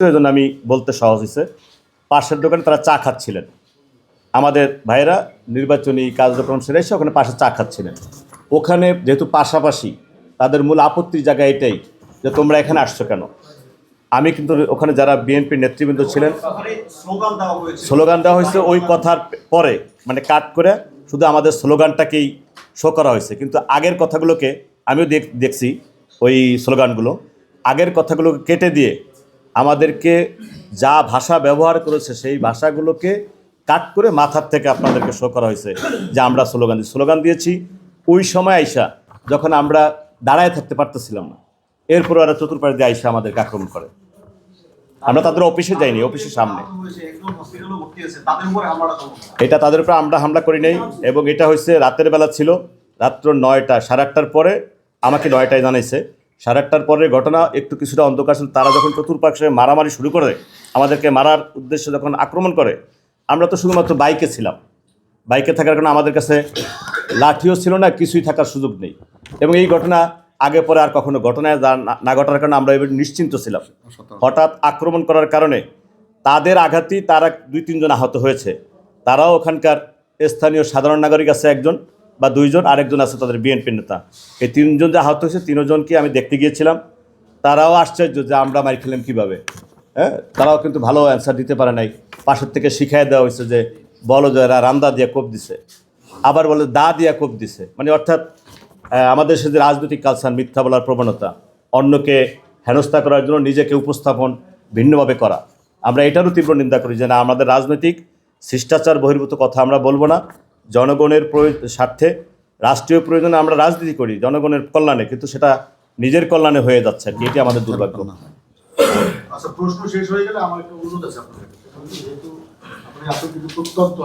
এই জন্য আমি বলতে সহজ হয়েছে পাশের দোকানে তারা চা খাচ্ছিলেন। আমাদের ভাইয়েরা নির্বাচনী কার্যক্রম সেরে এসে ওখানে পাশে চা খাচ্ছিলেন। ওখানে যেহেতু পাশাপাশি তাদের মূল আপত্তির জায়গা এটাই যে তোমরা এখানে আসছো কেন? আমি কিন্তু ওখানে যারা বিএনপির নেতৃবৃন্দ ছিলেন, স্লোগান দেওয়া হয়েছে ওই কথার পরে মানে কাট করে শুধু আমাদের স্লোগানটাকেই শো করা হয়েছে। কিন্তু আগের কথাগুলোকে আমিও দেখ- দেখছি ওই স্লোগানগুলো। আগের কথাগুলোকে কেটে দিয়ে আমাদেরকে যা ভাষা ব্যবহার করেছে, সেই ভাষাগুলোকে কাট করে মাথার থেকে আপনাদেরকে শো করা হয়েছে যে আমরা স্লোগান দিই। স্লোগান দিয়েছি, ওই সময় আইসা যখন আমরা দাঁড়ায় থাকতে পারতেছিলাম না, এরপর ওরা চতুর্পাশ দিয়ে আইসা আমাদেরকে আক্রমণ করে। আমরা তাদের অফিসে যাইনি, অফিসের সামনে। এটা তাদের উপর আমরা হামলা করি নাই, এবং এটা হচ্ছে রাতের বেলা ছিল, রাত্র নয়টা, সাড়ে আটটার পরে আমাকে নয়টায় জানাইছে। সাড়ে আটটার পরে ঘটনা একটু কিছুটা অন্ধকার ছিল, তারা যখন চতুর্পাশে মারামারি শুরু করে, আমাদেরকে মারার উদ্দেশ্যে যখন আক্রমণ করে, আমরা তো শুধুমাত্র বাইকে ছিলাম। বাইকে থাকার কারণে আমাদের কাছে লাঠিও ছিল না, কিছুই থাকার সুযোগ নেই। এবং এই ঘটনা আগে পরে আর কখনো ঘটনায় না ঘটার কারণে আমরা এবার নিশ্চিন্ত ছিলাম। হঠাৎ আক্রমণ করার কারণে তাদের আঘাতেই তারা দুই তিনজন আহত হয়েছে। তারাও ওখানকার স্থানীয় সাধারণ নাগরিক আছে একজন। বা দুইজন আরেকজন আছে তাদের বিএনপি নেতা। এই তিনজন যে আহত হয়েছে, তিনজনকে আমি দেখতে গিয়েছিলাম। তারাও আশ্চর্য যে আমরা মারি খেলাম কীভাবে। হ্যাঁ? তারাও কিন্তু ভালো অ্যান্সার দিতে পারে নাই। পাশের থেকে শিখাই দেওয়া হয়েছে যে, বলো যে এরা রান্দা দিয়ে কোপ দিছে। আবার বলে দা দিয়া কোপ দিছে। মানে অর্থাৎ আমাদের সে যে রাজনৈতিক কালচার মিথ্যা বলার প্রবণতা, অন্যকে হেনস্থা করার জন্য নিজেকে উপস্থাপন ভিন্নভাবে করা। আমরা এটারও তীব্র নিন্দা করি যে, না, আমাদের রাজনৈতিক শিষ্টাচার বহির্ভূত কথা আমরা বলব না। জনগণের স্বার্থে রাষ্ট্রীয় প্রয়োজনে আমরা রাজনীতি করি, জনগণের কল্যাণে, কিন্তু সেটা নিজের কল্যাণে হয়ে যাচ্ছে আর কি, এটি আমাদের দুর্ভাগ্য আচ্ছা প্রশ্ন শেষ হয়ে গেলে আমার একটা অনুরোধ আছে আপনার। যেহেতু আপনি আপনি কিছু প্রত্যন্ত